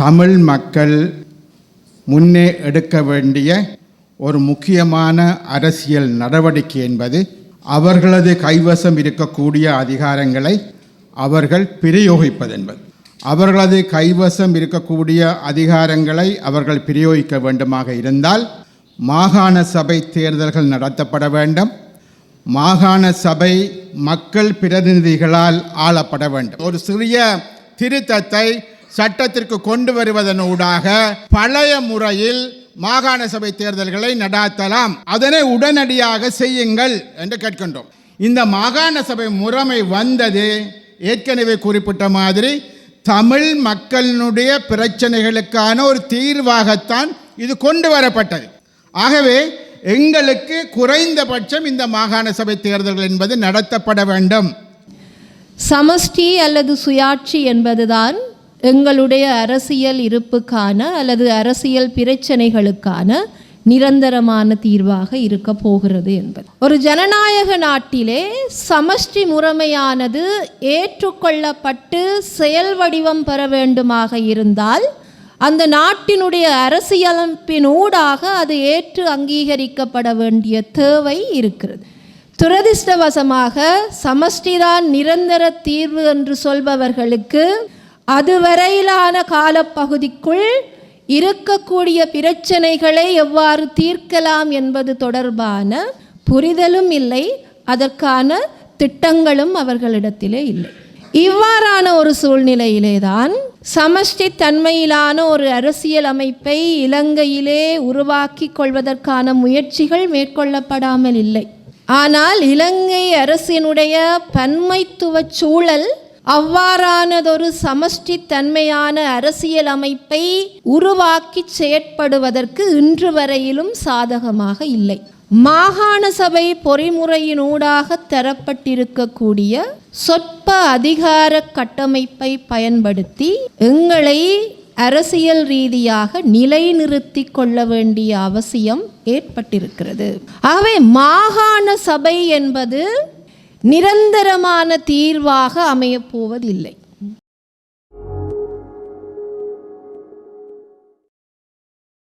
தமிழ் மக்கள் முன்னே எடுக்க வேண்டிய ஒரு முக்கியமான அரசியல் நடவடிக்கை என்பது அவர்களது கைவசம் இருக்கக்கூடிய அதிகாரங்களை அவர்கள் பிரயோகிப்பது என்பது அவர்களது கைவசம் இருக்கக்கூடிய அதிகாரங்களை அவர்கள் பிரயோகிக்க வேண்டுமாக இருந்தால் மாகாண சபை தேர்தல்கள் நடத்தப்பட வேண்டும். மாகாண சபை மக்கள் பிரதிநிதிகளால் ஆளப்பட வேண்டும். ஒரு சிறிய திருத்தத்தை சட்டத்திற்கு கொண்டு வருவதனூடாக பழைய முறையில் மாகாண சபை தேர்தல்களை நடாத்தலாம். அதனை உடனடியாக செய்யுங்கள் என்று கேட்கின்றோம். இந்த மாகாண சபை முறைமை வந்தது ஏற்கனவே குறிப்பிட்ட மாதிரி தமிழ் மக்களினுடைய பிரச்சனைகளுக்கான ஒரு தீர்வாகத்தான் இது கொண்டு வரப்பட்டது. ஆகவே எங்களுக்கு குறைந்தபட்சம் இந்த மாகாண சபை தேர்தல்கள் என்பது நடத்தப்பட வேண்டும். சமஷ்டி அல்லது சுயாட்சி என்பதுதான் எங்களுடைய அரசியல் இருப்புக்கான அல்லது அரசியல் பிரச்சனைகளுக்கான நிரந்தரமான தீர்வாக இருக்க போகிறது என்பது. ஒரு ஜனநாயக நாட்டிலே சமஷ்டி முறைமையானது ஏற்றுக்கொள்ளப்பட்டு செயல் வடிவம் பெற வேண்டுமாக இருந்தால் அந்த நாட்டினுடைய அரசியலமைப்பின் ஊடாக அது ஏற்று அங்கீகரிக்கப்பட வேண்டிய தேவை இருக்கிறது. துரதிர்ஷ்டவசமாக சமஷ்டிதான் நிரந்தர தீர்வு என்று சொல்பவர்களுக்கு அதுவரையிலான காலப்பகுதிக்குள் இருக்கக்கூடிய பிரச்சனைகளை எவ்வாறு தீர்க்கலாம் என்பது தொடர்பான புரிதலும் இல்லை. அதற்கான திட்டங்களும் அவர்களிடத்திலே இல்லை. இவ்வாறான ஒரு சூழ்நிலையிலேதான் சமஷ்டி தன்மையிலான ஒரு அரசியல் அமைப்பை இலங்கையிலே உருவாக்கி கொள்வதற்கான முயற்சிகள் மேற்கொள்ளப்படாமல் இல்லை. ஆனால் இலங்கை அரசினுடைய பன்மைத்துவ சூழல் அவ்வாறானதொரு சமஷ்டி தன்மையான அரசியல் அமைப்பை உருவாக்கி செயற்படுவதற்கு இன்று வரையிலும் சாதகமாக இல்லை. மாகாண சபை பொறிமுறையினூடாக தரப்பட்டிருக்கக்கூடிய சொற்ப அதிகார கட்டமைப்பை பயன்படுத்தி எங்களை அரசியல் ரீதியாக நிலைநிறுத்தி கொள்ள வேண்டிய அவசியம் ஏற்பட்டிருக்கிறது. ஆகவே மாகாண சபை என்பது நிரந்தரமான தீர்வாக அமையப்போவதில்லை.